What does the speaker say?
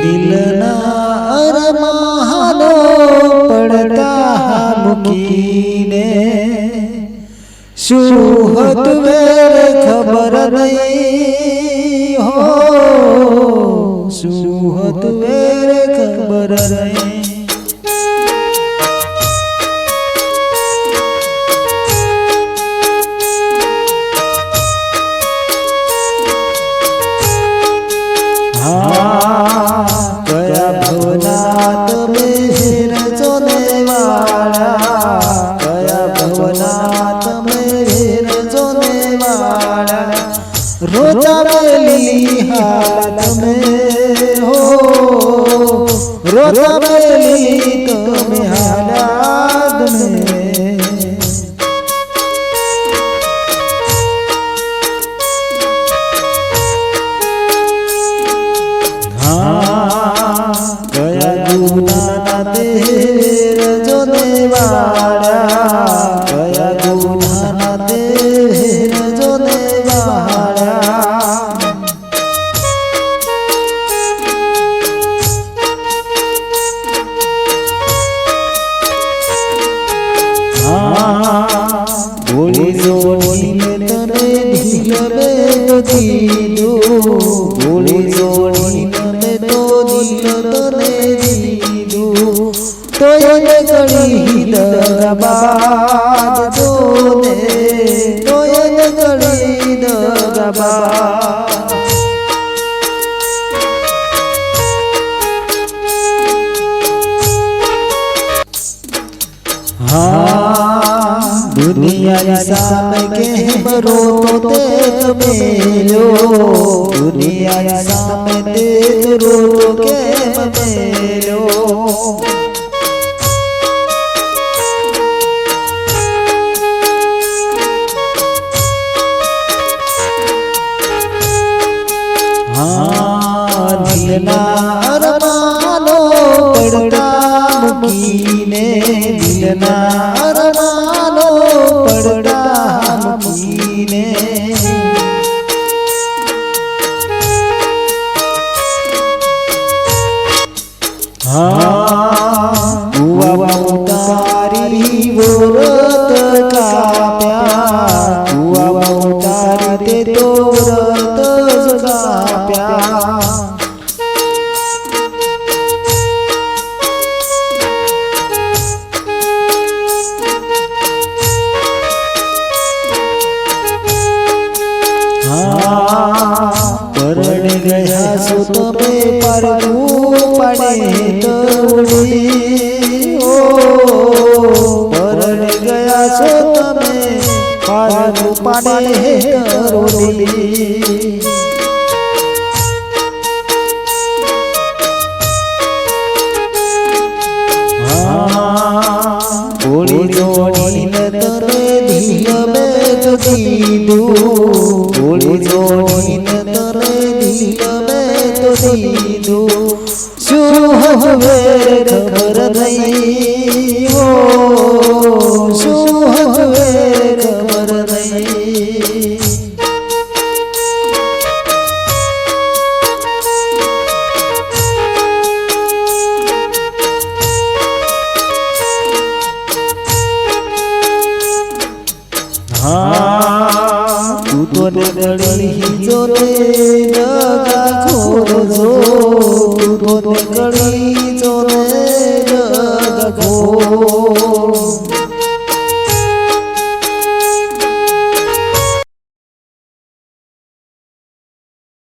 દિલના અરમાનો પડતા મૂકીને શું હતું મેરે ખબર નહીં હો. શું હતું ખબર નહીં રોતા મેલી હાલ મે હો રોતા મેલી દેવાળા કયા ગુનાના તેર જો દેવાળા દરબાદ તો ને તો એને ગળી દરબાદ હા દુનિયાની સામે કેમ રોતો તે મેલ્યો દિલના અરમાનો પડતા મૂકીને દિલના અરમાનો પડતા મૂકીને હા કુવા ઉતારી વ્રત કાપ્યા કુવા ઉતારી તે તો વ્રત જ કાપ્યા તમે પરનું પડે તોડી ઓ, પરણે ગયા છો તમે પરનું પડે તોડી ગોળી જોડીને બેચ ગોળી જોડીને તને ધીલ બેચ દીધું શું હવે ખબર નહીં હો શું હવે ખબર નહીં હા તું તો ને ગળી જો તે જગા ખોર જો તું તો કળી જો તે જગા ખોર.